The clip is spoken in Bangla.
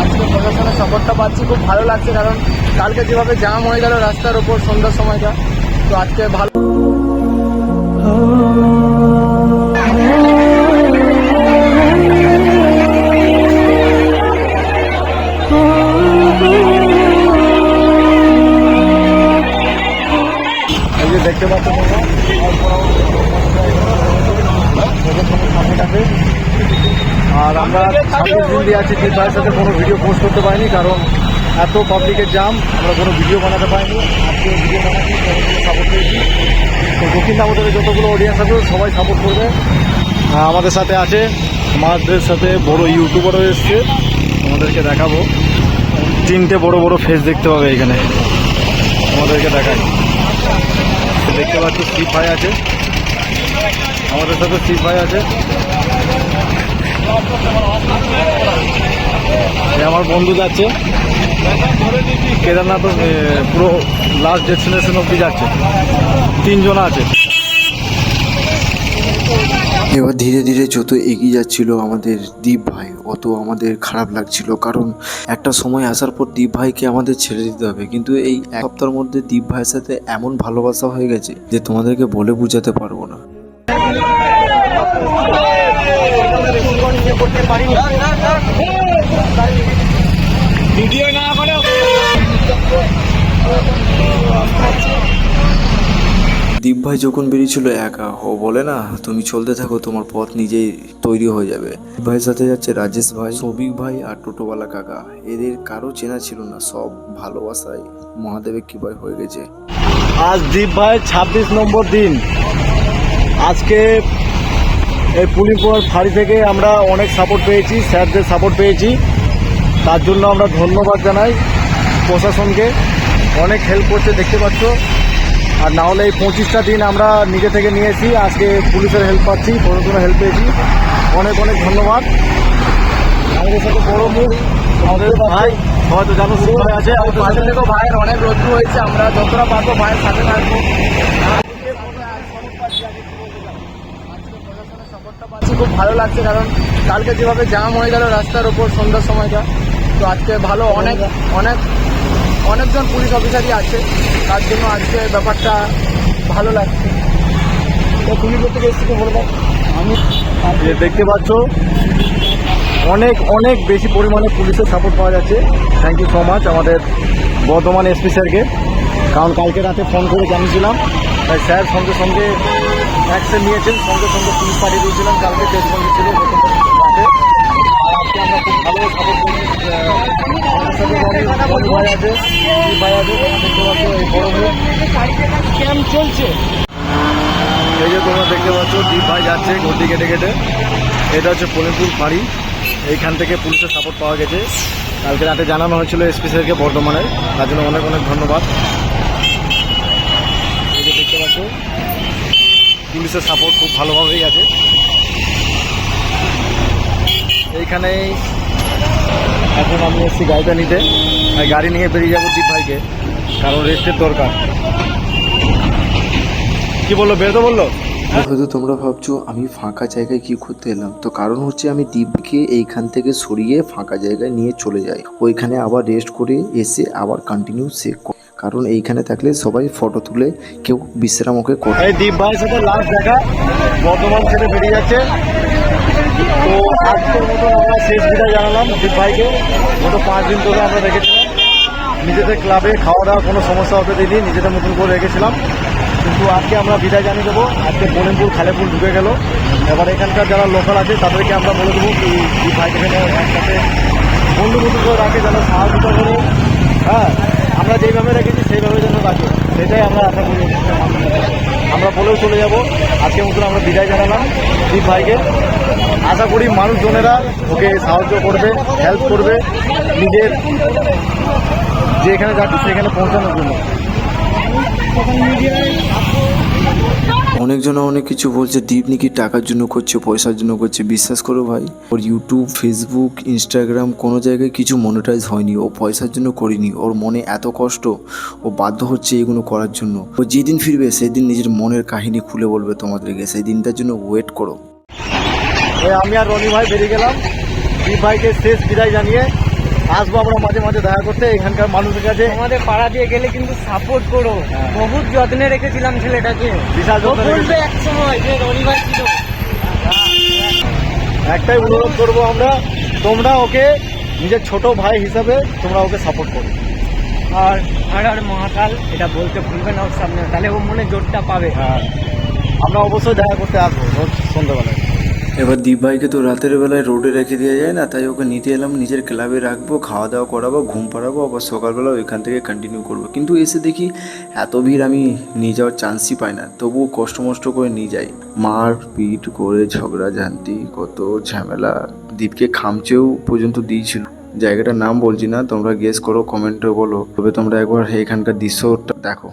আজকে প্রশাসনের সাপোর্টটা পাচ্ছি, খুব ভালো লাগছে কারণ কালকে যেভাবে জাম হয়ে গেল রাস্তার ওপর সন্ধ্যার সময়টা, তো আজকে ভালো দেখতে পাচ্ছ সামনে কাছে আর আমরা ছাব্বিশ দিন দিয়ে আছি যে তার সাথে কোনো ভিডিও পোস্ট করতে পারিনি কারণ এত পাবলিকের জাম আমরা কোনো ভিডিও বানাতে পারিনি। আজকে ভিডিও বানাচ্ছি সাপোর্ট পেয়েছি। তো দক্ষিণ দামোদরের যতগুলো অডিয়েন্স আছে সবাই সাপোর্ট করবে। আমাদের সাথে আছে আমাদের সাথে বড় ইউটিউবারও এসছে। আমাদেরকে দেখাবো। তিনটে বড় বড় ফেস দেখতে পাবে এখানে। আমাদেরকে দেখায়। দেখতে পাচ্ছি শিব ভাই আছে। আমাদের সাথে শিব ভাই আছে। আমার বন্ধু যাচ্ছে। কেদারনাথ পুরো লাস্ট ডেস্টিনেশন অব্দি যাচ্ছে। তিনজন আছে। এবার ধীরে ধীরে যত এগিয়ে যাচ্ছিল আমাদের দীপ ভাই, অত আমাদের খারাপ লাগছিল। কারণ একটা সময় আসার পর দীপ ভাইকে আমাদের ছেড়ে দিতে হবে। কিন্তু এই এক সপ্তাহের মধ্যে দীপ ভাইয়ের সাথে এমন ভালোবাসা হয়ে গেছে যে তোমাদেরকে বলে বোঝাতে পারব না। দীপ ভাই যখন বেরিয়েছিল একা ও বলে না তুমি চলতে থাকো তোমার পথ নিজেই তৈরি হয়ে যাবে। দীপ ভাইয়ের সাথে যাচ্ছে রাজেশ ভাই সবিক ভাই আর টোটোওয়ালা কাকা। এদের কারও চেনা ছিল না সব ভালোবাসায় মহাদেবের কৃপায় হয়ে গেছে। আজ দীপ ভাই ছাব্বিশ নম্বর দিন। আজকে এই পুলিপুর ফাঁড়ি থেকে আমরা অনেক সাপোর্ট পেয়েছি স্যারদের সাপোর্ট পেয়েছি। তার জন্য আমরা ধন্যবাদ জানাই প্রশাসনকে। অনেক হেল্প করছে দেখতে পাচ্ছ। আর না হলে এই পঁচিশটা দিন আমরা নিজে থেকে নিয়েছি। আজকে পুলিশের হেল্প পাচ্ছি প্রশাসনের হেল্প পেয়েছি। অনেক অনেক ধন্যবাদ। আমাদের সাথে বড় মুখ। আমাদের ভাই হয়তো জানো শুরু হয়ে আছে। আমাদের পাশে থেকেও ভাইয়ের অনেক রোদ্রু হয়েছে। আমরা যতটা পারব ভাইয়ের সাথে থাকব। খুব ভালো লাগছে, কারণ কালকে যেভাবে জাম হয়ে গেল রাস্তার ওপর সন্ধ্যার সময়টা, তো আজকে ভালো অনেক অনেক, অনেকজন পুলিশ অফিসারই আছে, তার জন্য আজকে ব্যাপারটা ভালো লাগছে। তো তুমি কোথেকে এসেছি বলে আমি দেখতে পাচ্ছ, অনেক অনেক বেশি পরিমাণে পুলিশের সাপোর্ট পাওয়া যাচ্ছে। থ্যাংক ইউ সো মাচ আমাদের বর্ধমান এসপি স্যারকে কারণ কালকে রাতে ফোন করে জানিয়েছিলাম। তাই স্যার সঙ্গে সঙ্গে অ্যাকশন নিয়েছেন সঙ্গে সঙ্গে পুলিশ পাঠিয়ে দিয়েছিলাম। কালকে দেশবন্ধু ছিল রাতে। আর আজকে আমরা খুব ভালো সাপোর্ট ভাই আছে ভাই আছে এই বড় মুখ ক্যাম্প চলছে। এই যে তোমরা দেখতে পাচ্ছ দ্বীপ ভাই যাচ্ছে গতি কেটে কেটে। এটা হচ্ছে পলিপুর ফাঁড়ি। এইখান থেকে পুলিশের সাপোর্ট পাওয়া গেছে। কালকে রাতে জানানো হয়েছিল এসপি স্যারকে বর্ধমানের তার জন্য অনেক অনেক ধন্যবাদ এই যে দেখতে পাচ্ছ পুলিশের সাপোর্ট খুব ভালোভাবেই আছে। এইখানে এখন আমি এসেছি গাড়িটা নিতে। গাড়ি নিয়ে বেরিয়ে যাব দীপ ভাইকে, কারণ রেস্টের দরকার। কি বলল বেরোতে বলল? হয়তো তোমরা ভাবছ আমি ফাঁকা জায়গায় কি করতে এলাম? তো কারণ হচ্ছে আমি দীপকে এইখান থেকে সরিয়ে ফাঁকা জায়গায় নিয়ে চলে যাই। ওইখানে আবার রেস্ট করে এসে আবার কন্টিনিউ সে কারণ এইখানে থাকলে সবাই ফটো তুলে কেউ বিশ্রাম ওকে করে এই দীপ ভাইয়ের সাথে লাস্ট দেখা, বর্ধমান থেকে বেরিয়ে যাচ্ছে। তো আজকের মতো আমরা শেষ বিদায় জানালাম দীপ ভাইকে। গত পাঁচ দিন ধরে আমরা রেখেছিলাম। নিজেদের ক্লাবে খাওয়া দাওয়া কোনো সমস্যা হতে দিইনি, নিজেদের মতন করে রেখেছিলাম। কিন্তু আজকে আমরা বিদায় জানিয়ে দেবো। আজকে বনেমপুর খালেপুর ঢুকে গেল। এবার এখানকার যারা লোকাল আছে, তাদেরকে আমরা বলে দেবো কি দীপ ভাইকে একসাথে বন্ধু বন্ধু করে রাখে, যেন সাহায্য করে। হ্যাঁ। আমরা যেভাবে রেখেছি, সেইভাবে যেন রাখি সেটাই আমরা আশা করি। আমরা বলেও চলে যাব। আজকে মতন আমরা বিদায় জানালাম দীপ ভাইকে। আশা করি মানুষজনেরা ওকে সাহায্য করবে হেল্প করবে। নিজের যেখানে যাচ্ছে সেখানে পৌঁছানোর জন্য। অনেকজন অনেক কিছু বলছে দীপ নাকি টাকার জন্য করছে, পয়সার জন্য করছে, বিশ্বাস করো ভাই। ওর ইউটিউব ফেসবুক ইনস্টাগ্রাম কোনো জায়গায় কিছু মনিটাইজ হয়নি, ও পয়সার জন্য করিনি, ওর মনে এত কষ্ট, ও বাধ্য হচ্ছে এগুলো করার জন্য। ও যেদিন ফিরবে, সেদিন নিজের মনের কাহিনী খুলে বলবে তোমাদেরকে সেই দিনটার জন্য ওয়েট করো। আমি আর রনি ভাই বেরিয়ে গেলাম। দীপ ভাইকে শেষ বিদায় জানিয়ে আসব আমরা মাঝে মাঝে দেখা করতে এখানকার মানুষের কাছে। আমাদের পাড়া দিয়ে গেলে কিন্তু সাপোর্ট করো। হ্যাঁ। বহুত যত্নে রেখেছিলাম ছেলেটাকে। বিশাল বলবে এক সময় যে রনিবার ছিল। একটাই অনুরোধ করব আমরা তোমরা ওকে নিজের ছোট ভাই হিসাবে তোমরা ওকে সাপোর্ট করো। আর আর আর মহাকাল এটা বলতে ভুলবে না ওর সামনে। তাহলে ও মনে জোরটা পাবে। হ্যাঁ। আমরা অবশ্যই দেখা করতে আসব সন্ধ্যাবেলায়। এবার দীপ ভাইকে তো রাতের বেলায় রোডে রেখে দেওয়া যায় না, তাই ওকে নিতে এলাম, নিজের ক্লাবে রাখব খাওয়া দাওয়া করাবো, ঘুম পাড়াবো, আবার সকালবেলা ওইখান থেকে কন্টিনিউ করব। কিন্তু এসে দেখি এত ভিড় আমি নিয়ে যাওয়ার চান্সই পাই না, তবুও কষ্ট মষ্ট করে নিয়ে যাই। মার পিট করে ঝগড়া ঝান্তি কত ঝামেলা, দীপকে খামচেও পর্যন্ত দিয়েছিল। জায়গাটার নাম বলছি না, তোমরা গেস করো কমেন্টে বলো। তবে তোমরা একবার এখানকার দৃশ্যটা দেখো।